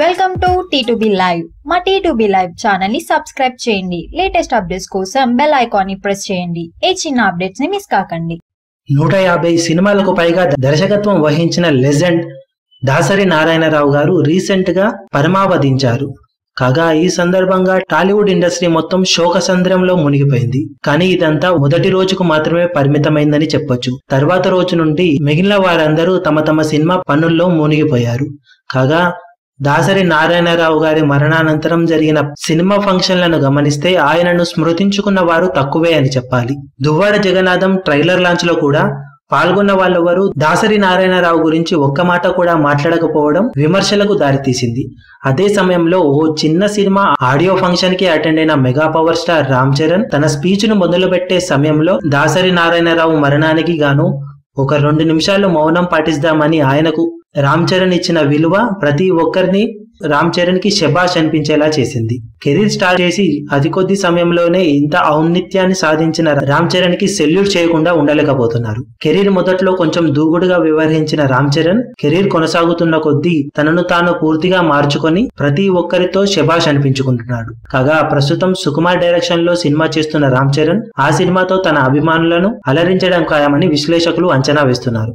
Welcome to T two B live మా T two B లైవ్ ఛానల్ని సబ్స్క్రైబ్ చేయండి. లేటెస్ట్ అప్డేట్స్ కోసం బెల్ ఐకాన్ని ప్రెస్ చేయండి. ఏ చిన్న అప్డేట్స్ని మిస్ కాకండి. నూట యాభై సినిమాలకు పైగా దర్శకత్వం వహించిన లెజెండ్ దాసరి నారాయణరావు గారు రీసెంట్గా పరమావధించారు. కాగా ఈ సందర్భంగా టాలీవుడ్ ఇండస్ట్రీ మొత్తం శోకసంద్రంలో మునిగిపోయింది. కానీ ఇదంతా మొదటి రోజుకు మాత్రమే పరిమితమైందని చెప్పొచ్చు. తర్వాత రోజు నుండి మిగిలిన వారందరూ తమ తమ సినిమా పనుల్లో మునిగిపోయారు. కాగా దాసరి నారాయణరావు గారి మరణానంతరం జరిగిన సినిమా ఫంక్షన్లను గమనిస్తే ఆయనను స్మృతించుకున్న వారు తక్కువే అని చెప్పాలి. దువ్వాడ జగన్నాథం ట్రైలర్ లాంచ్లో కూడా పాల్గొన్న వాళ్ళెవరూ దాసరి నారాయణరావు గురించి ఒక్క మాట కూడా మాట్లాడకపోవడం విమర్శలకు దారితీసింది. అదే సమయంలో ఓ చిన్న సినిమా ఆడియో ఫంక్షన్కి అటెండ్ అయిన mega power star Ram Charan తన స్పీచ్ను మొదలుపెట్టే సమయంలో దాసరి నారాయణరావు మరణానికి గాను ఒక రెండు నిమిషాలు మౌనం పాటిస్తామని ఆయనకు రామ్ చరణ్ ఇచ్చిన విలువ ప్రతి ఒక్కరిని రామ్ చరణ్కి శబాష్ అనిపించేలా చేసింది. కెరీర్ స్టార్ట్ చేసి అతి కొద్ది సమయంలోనే ఇంత ఔన్నిత్యాన్ని సాధించిన రామ్ చరణ్కి సెల్యూట్ చేయకుండా ఉండలేకపోతున్నారు. కెరీర్ మొదట్లో కొంచెం దూకుడుగా వ్యవహరించిన రామ్ చరణ్ కెరీర్ కొనసాగుతున్న కొద్దీ తనను తాను పూర్తిగా మార్చుకొని ప్రతి ఒక్కరితో శబాష్ అనిపించుకుంటున్నాడు. కాగా ప్రస్తుతం సుకుమార్ డైరెక్షన్లో సినిమా చేస్తున్న రామ్ చరణ్ ఆ సినిమాతో తన అభిమానులను అలరించడం ఖాయమని విశ్లేషకులు అంచనా వేస్తున్నారు.